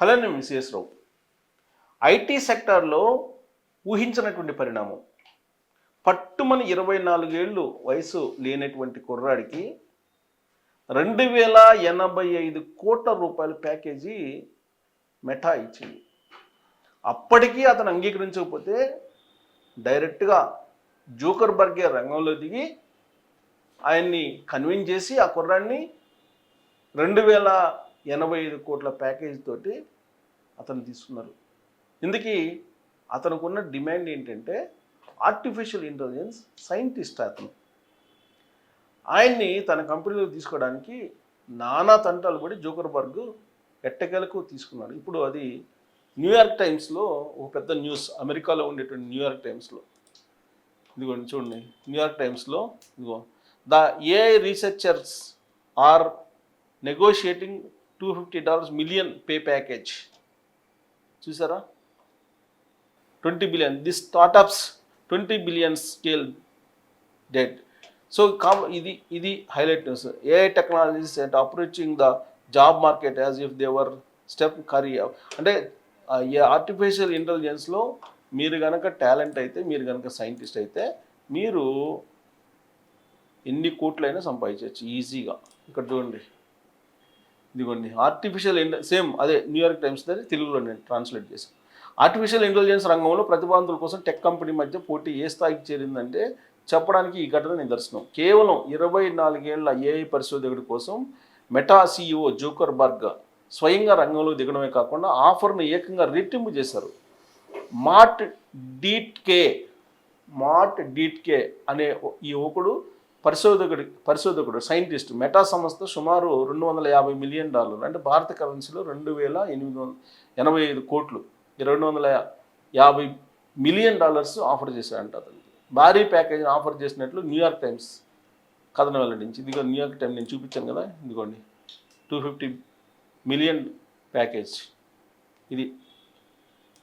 Hello నేను మిసిఎస్ రావు. IT సెక్టార్లో ఊహించినటువంటి పరిణామం. పట్టుమని ఇరవై నాలుగేళ్ళు వయసు లేనటువంటి కుర్రాడికి రెండు వేల ఎనభై ఐదు కోట్ల రూపాయల ప్యాకేజీ మెటా ఇచ్చింది. అప్పటికీ అతను అంగీకరించకపోతే డైరెక్ట్గా జోకర్ బర్గే రంగంలో దిగి ఆయన్ని కన్విన్స్ చేసి ఆ కుర్రాడిని రెండు వేల ఎనభై ఐదు కోట్ల ప్యాకేజ్ తోటి అతను తీసుకున్నారు. ఇందుకీ అతనుకున్న డిమాండ్ ఏంటంటే ఆర్టిఫిషియల్ ఇంటెలిజెన్స్ సైంటిస్ట్ అతను. ఆయన్ని తన కంపెనీలో తీసుకోవడానికి నానా తంటాలు పడి జోకర్బర్గ్ ఎట్టకేలకు తీసుకున్నాడు. ఇప్పుడు అది న్యూయార్క్ టైమ్స్లో ఒక పెద్ద న్యూస్ అమెరికాలో ఉండేటువంటి న్యూయార్క్ టైమ్స్లో. ఇదిగోండి చూడండి న్యూయార్క్ టైమ్స్లో ఇదిగో the AI researchers are negotiating two fifty dollars million pay package. చూసారా? Twenty billion. The startups twenty billion scale debt. So com ఇది ఇది highlight news. AI technologies and approaching the job market as if they were step curry అంటే artificial ఇంటెలిజెన్స్లో మీరు కనుక talent అయితే మీరు కనుక సైంటిస్ట్ అయితే మీరు ఎన్ని కోట్లైనా సంపాదించవచ్చు ఈజీగా. ఇక్కడ చూడండి. ఇదిగోండి ఆర్టిఫిషియల్ ఇంట సేమ్ అదే న్యూయార్క్ టైమ్స్ దగ్గర తెలుగులో నేను ట్రాన్స్లేట్ చేశాను. ఆర్టిఫిషియల్ ఇంటెలిజెన్స్ రంగంలో ప్రతిభావంతుల కోసం టెక్ కంపెనీ మధ్య పోటీ ఏ స్థాయికి చేరిందంటే చెప్పడానికి ఈ ఘటన నిదర్శనం. కేవలం ఇరవై నాలుగేళ్ళ ఏఐ పరిశోధకుడి కోసం మెటా సిఇఓ జోకర్ బర్గ్ స్వయంగా రంగంలో దిగడమే కాకుండా ఆఫర్ను ఏకంగా రెట్టింపు చేశారు. మార్ట్ డీట్ కే మార్ట్ డీట్ కే అనే ఈ యువకుడు పరిశోధకుడి పరిశోధకుడు సైంటిస్ట్ మెటా సంస్థ సుమారు రెండు వందల యాభై మిలియన్ డాలర్లు అంటే భారత కరెన్సీలో రెండు వేల ఎనిమిది వందల ఎనభై ఐదు కోట్లు రెండు వందల యాభై మిలియన్ డాలర్స్ ఆఫర్ చేశాడంట అతను భారీ ప్యాకేజ్ ఆఫర్ చేసినట్లు న్యూయార్క్ టైమ్స్ కథను వెల్లడించి ఇదిగో న్యూయార్క్ టైమ్ నేను చూపించాను కదా ఇదిగోండి. Two fifty million package. ఇది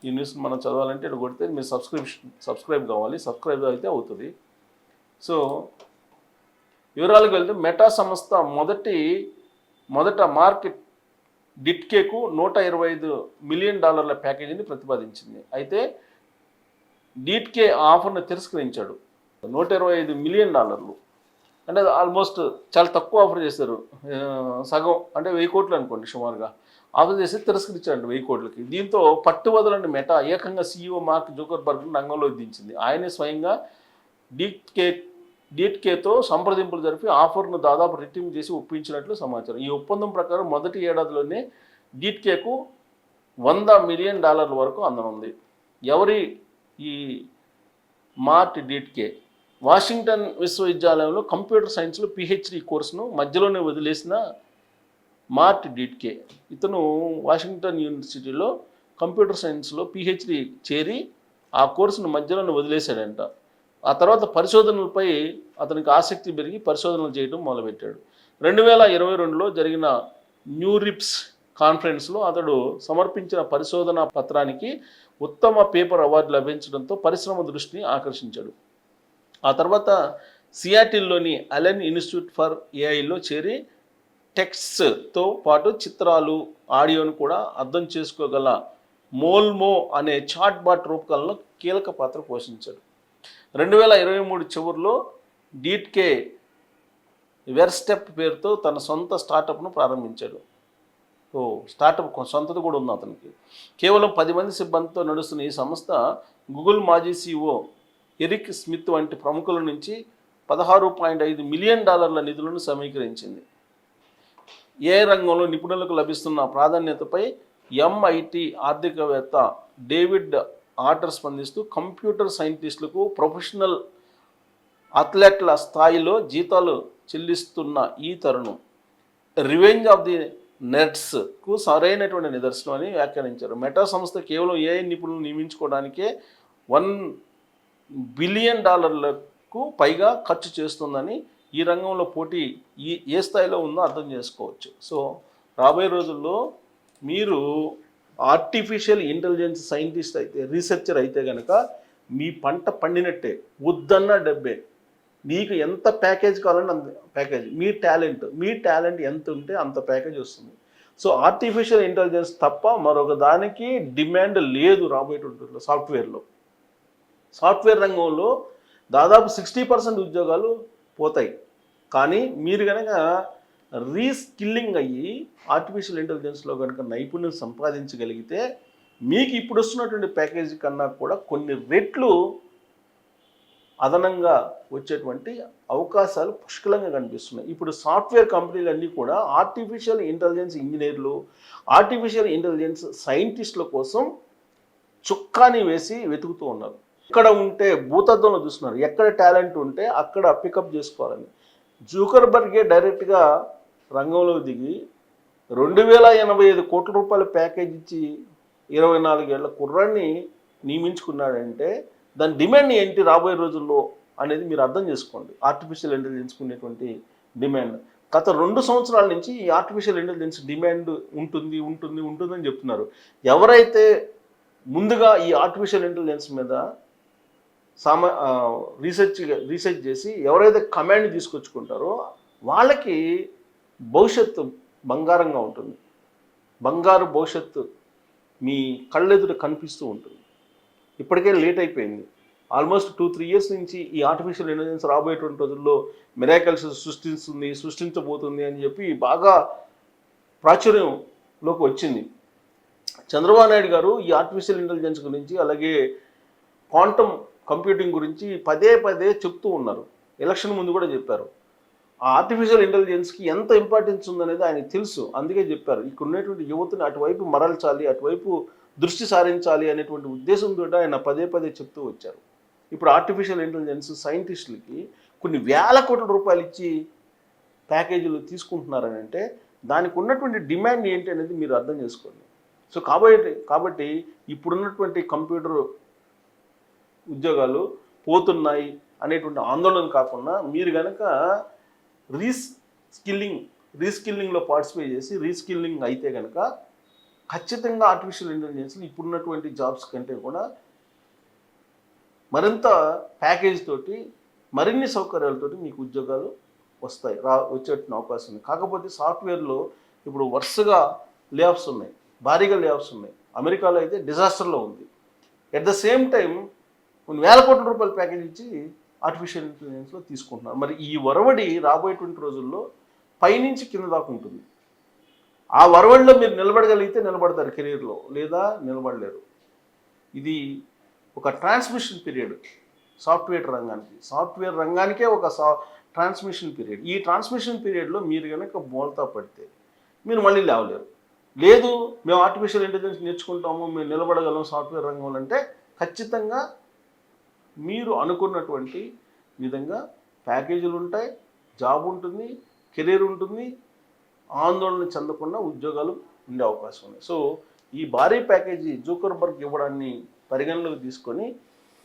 ఈ న్యూస్ మనం చదవాలంటే ఇక్కడ కొడితే మీరు సబ్స్క్రిప్షన్ సబ్స్క్రైబ్ కావాలి సబ్స్క్రైబ్ అయితే అవుతుంది. సో వివరాలకు వెళ్తే మెటా సంస్థ మొదటి మొదట మార్కెట్ డిట్కేకు నూట ఇరవై ఐదు మిలియన్ డాలర్ల ప్యాకేజీని ప్రతిపాదించింది. అయితే డిట్కే ఆఫర్ను తిరస్కరించాడు. నూట ఇరవై ఐదు మిలియన్ డాలర్లు. అంటే ఆల్మోస్ట్ చాలా తక్కువ ఆఫర్ చేశారు. సగం అంటే వెయ్యి కోట్లు అనుకోండి సుమారుగా. ఆఫర్ చేసి తిరస్కరించాడు వెయ్యి కోట్లకి. దీంతో పట్టువదలని మెటా. ఏకంగా సీఈఓ మార్క్ జోకర్బర్గ్ రంగంలో దించింది. ఆయనే స్వయంగా డీట్కే డీట్కేతో సంప్రదింపులు జరిపి ఆఫర్ను దాదాపు రెట్టింపు చేసి ఒప్పించినట్లు సమాచారం. ఈ ఒప్పందం ప్రకారం మొదటి ఏడాదిలోనే డీట్కేకు వంద మిలియన్ డాలర్ల వరకు అందనుంది. ఎవరి ఈ మార్ట్ డిట్కే వాషింగ్టన్ విశ్వవిద్యాలయంలో కంప్యూటర్ సైన్స్లో పిహెచ్డి కోర్సును మధ్యలోనే వదిలేసిన మార్ట్ డిట్కే ఇతను వాషింగ్టన్ యూనివర్సిటీలో కంప్యూటర్ సైన్స్లో పిహెచ్డి చేరి ఆ కోర్సును మధ్యలోనే వదిలేశాడంట. ఆ తర్వాత పరిశోధనలపై అతనికి ఆసక్తి పెరిగి పరిశోధనలు చేయడం మొదలుపెట్టాడు. రెండు వేల ఇరవై రెండులో జరిగిన న్యూరిప్స్ కాన్ఫరెన్స్లో అతడు సమర్పించిన పరిశోధన పత్రానికి ఉత్తమ పేపర్ అవార్డు లభించడంతో పరిశ్రమ దృష్టిని ఆకర్షించాడు. ఆ తర్వాత సియాటిల్లోని అలెన్ ఇన్స్టిట్యూట్ ఫర్ ఏఐలో చేరి టెక్స్ట్తో పాటు చిత్రాలు ఆడియోను కూడా అర్థం చేసుకోగల మోల్మో అనే చాట్ బాట్ రూపకల్పనలో కీలక పాత్ర పోషించాడు. రెండు వేల ఇరవై మూడు చివరిలో డీట్కే వెర్స్టెప్ పేరుతో తన సొంత స్టార్టప్ను ప్రారంభించాడు. ఓ స్టార్టప్ సొంతది కూడా ఉంది అతనికి? కేవలం పది మంది సిబ్బందితో నడుస్తున్న ఈ సంస్థ గూగుల్ మాజీ సీఓ ఎరిక్ స్మిత్ వంటి ప్రముఖుల నుంచి పదహారు పాయింట్ ఐదు మిలియన్ డాలర్ల నిధులను సమీకరించింది. ఏ రంగంలో నిపుణులకు లభిస్తున్న ప్రాధాన్యతపై ఎంఐటి ఆర్థికవేత్త డేవిడ్ ఆర్డర్ స్పందిస్తూ కంప్యూటర్ సైంటిస్టులకు ప్రొఫెషనల్ అథ్లెట్ల స్థాయిలో జీతాలు చెల్లిస్తున్న ఈ తరుణం. రివెంజ్ ఆఫ్ ది నెట్స్కు సరైనటువంటి నిదర్శనం అని వ్యాఖ్యానించారు. మెటా సంస్థ కేవలం ఏఐ నిపుణులు నియమించుకోవడానికే వన్ బిలియన్ డాలర్లకు పైగా ఖర్చు చేస్తుందని ఈ రంగంలో పోటీ ఈ ఏ స్థాయిలో ఉందో అర్థం చేసుకోవచ్చు. సో రాబోయే రోజుల్లో మీరు ఆర్టిఫిషియల్ ఇంటెలిజెన్స్ సైంటిస్ట్ అయితే రీసెర్చర్ అయితే కనుక మీ పంట పండినట్టే వద్దన్న డబ్బే. మీకు ఎంత ప్యాకేజ్ కావాలంటే అంత ప్యాకేజ్ మీ టాలెంట్ మీ టాలెంట్ ఎంత ఉంటే అంత ప్యాకేజ్ వస్తుంది. సో ఆర్టిఫిషియల్ ఇంటెలిజెన్స్ తప్ప మరొక దానికి డిమాండ్ లేదు రాబోయేటువంటి సాఫ్ట్వేర్లో. సాఫ్ట్వేర్ రంగంలో దాదాపు సిక్స్టీ పర్సెంట్ ఉద్యోగాలు పోతాయి. కానీ మీరు కనుక రీస్కిల్లింగ్ అయ్యి ఆర్టిఫిషియల్ ఇంటెలిజెన్స్లో కనుక నైపుణ్యం సంపాదించగలిగితే మీకు ఇప్పుడు వస్తున్నటువంటి ప్యాకేజీ కన్నా కూడా కొన్ని రెట్లు అదనంగా వచ్చేటువంటి అవకాశాలు పుష్కలంగా కనిపిస్తున్నాయి. ఇప్పుడు సాఫ్ట్వేర్ కంపెనీలు అన్నీ కూడా ఆర్టిఫిషియల్ ఇంటెలిజెన్స్ ఇంజనీర్లు ఆర్టిఫిషియల్ ఇంటెలిజెన్స్ సైంటిస్టుల కోసం చుక్కాని వేసి వెతుకుతూ ఉన్నారు. ఎక్కడ ఉంటే భూతత్వంలో చూస్తున్నారు. ఎక్కడ టాలెంట్ ఉంటే అక్కడ పికప్ చేసుకోవాలని. జూకర్బర్గే డైరెక్ట్గా రంగంలో దిగి రెండు వేల ఎనభై ఐదు కోట్ల రూపాయల ప్యాకేజ్ ఇచ్చి ఇరవై నాలుగేళ్ళ కుర్రాన్ని నియమించుకున్నాడంటే దాని డిమాండ్ ఏంటి రాబోయే రోజుల్లో అనేది మీరు అర్థం చేసుకోండి. ఆర్టిఫిషియల్ ఇంటెలిజెన్స్ ఉండేటువంటి డిమాండ్. గత రెండు సంవత్సరాల నుంచి ఈ ఆర్టిఫిషియల్ ఇంటెలిజెన్స్ డిమాండ్ ఉంటుంది ఉంటుంది ఉంటుందని చెప్తున్నారు. ఎవరైతే ముందుగా ఈ ఆర్టిఫిషియల్ ఇంటెలిజెన్స్ మీద సామా రీసెర్చ్ రీసెర్చ్ చేసి ఎవరైతే కమాండ్ తీసుకొచ్చుకుంటారో వాళ్ళకి భవిష్యత్తు బంగారంగా ఉంటుంది. బంగారు భవిష్యత్తు మీ కళ్ళెదుట కనిపిస్తూ ఉంటుంది. ఇప్పటికే లేట్ అయిపోయింది. ఆల్మోస్ట్ టూ త్రీ ఇయర్స్ నుంచి ఈ ఆర్టిఫిషియల్ ఇంటెలిజెన్స్ రాబోయేటువంటి రోజుల్లో మిరాకల్స్ సృష్టిస్తుంది సృష్టించబోతుంది అని చెప్పి బాగా ప్రాచుర్యంలోకి వచ్చింది. చంద్రబాబు నాయుడు గారు ఈ ఆర్టిఫిషియల్ ఇంటెలిజెన్స్ గురించి అలాగే క్వాంటమ్ కంప్యూటింగ్ గురించి పదే పదే చెప్తూ ఉన్నారు. ఎలక్షన్ ముందు కూడా చెప్పారు. ఆర్టిఫిషియల్ ఇంటెలిజెన్స్కి ఎంత ఇంపార్టెన్స్ ఉందనేది ఆయనకు తెలుసు. అందుకే చెప్పారు ఇక్కడ ఉన్నటువంటి యువతని అటువైపు మరల్చాలి అటువైపు దృష్టి సారించాలి అనేటువంటి ఉద్దేశంతో ఆయన పదే పదే చెప్తూ వచ్చారు. ఇప్పుడు ఆర్టిఫిషియల్ ఇంటెలిజెన్స్ సైంటిస్టులకి కొన్ని వేల కోట్ల రూపాయలు ఇచ్చి ప్యాకేజీలు తీసుకుంటున్నారని అంటే దానికి ఉన్నటువంటి డిమాండ్ ఏంటి అనేది మీరు అర్థం చేసుకోండి. సో కాబట్టి కాబట్టి ఇప్పుడున్నటువంటి కంప్యూటర్ ఉద్యోగాలు పోతున్నాయి అనేటువంటి ఆందోళన కాకుండా మీరు కనుక రీస్ స్కిల్లింగ్ రీస్కిల్లింగ్లో పార్టిసిపేట్ చేసి రీస్కిల్లింగ్ అయితే కనుక ఖచ్చితంగా ఆర్టిఫిషియల్ ఇంటెలిజెన్స్ ఇప్పుడున్నటువంటి జాబ్స్ కంటే కూడా మరింత ప్యాకేజ్ తోటి మరిన్ని సౌకర్యాలతోటి మీకు ఉద్యోగాలు వస్తాయి రా వచ్చేటువంటి అవకాశం ఉంది. కాకపోతే సాఫ్ట్వేర్లో ఇప్పుడు వరుసగా లే ఆఫ్స్ ఉన్నాయి భారీగా లే ఆఫ్స్ ఉన్నాయి. అమెరికాలో అయితే డిజాస్టర్లో ఉంది. ఎట్ ద సేమ్ టైం కొన్ని వేల కోట్ల రూపాయల ప్యాకేజ్ ఇచ్చి ఆర్టిఫిషియల్ ఇంటెలిజెన్స్లో తీసుకుంటున్నారు. మరి ఈ వరవడి రాబోయేటువంటి రోజుల్లో పైనుంచి కింద దాకా ఉంటుంది. ఆ వరవడిలో మీరు నిలబడగలిగితే నిలబడతారు కెరీర్లో లేదా నిలబడలేరు. ఇది ఒక ట్రాన్స్మిషన్ పీరియడ్ సాఫ్ట్వేర్ రంగానికి. సాఫ్ట్వేర్ రంగానికే ఒక సా ట్రాన్స్మిషన్ పీరియడ్. ఈ ట్రాన్స్మిషన్ పీరియడ్లో మీరు కనుక బోల్తా పడితే మీరు మళ్ళీ లేవలేరు. లేదు మేము ఆర్టిఫిషియల్ ఇంటెలిజెన్స్ నేర్చుకుంటాము మేము నిలబడగలం సాఫ్ట్వేర్ రంగంలో అంటే ఖచ్చితంగా మీరు అనుకున్నటువంటి విధంగా ప్యాకేజీలు ఉంటాయి జాబ్ ఉంటుంది కెరీర్ ఉంటుంది ఆందోళన చెందకుండా ఉద్యోగాలు ఉండే అవకాశం ఉంది సో ఈ భారీ ప్యాకేజీ జూకర్బర్గ్ ఇవ్వడాన్ని పరిగణలోకి తీసుకొని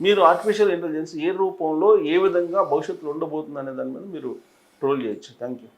మీరు ఆర్టిఫిషియల్ ఇంటెలిజెన్స్ ఏ రూపంలో ఏ విధంగా భవిష్యత్తులో ఉండబోతుంది అనే దాని మీద మీరు ట్రోల్ చేయొచ్చు. Thank you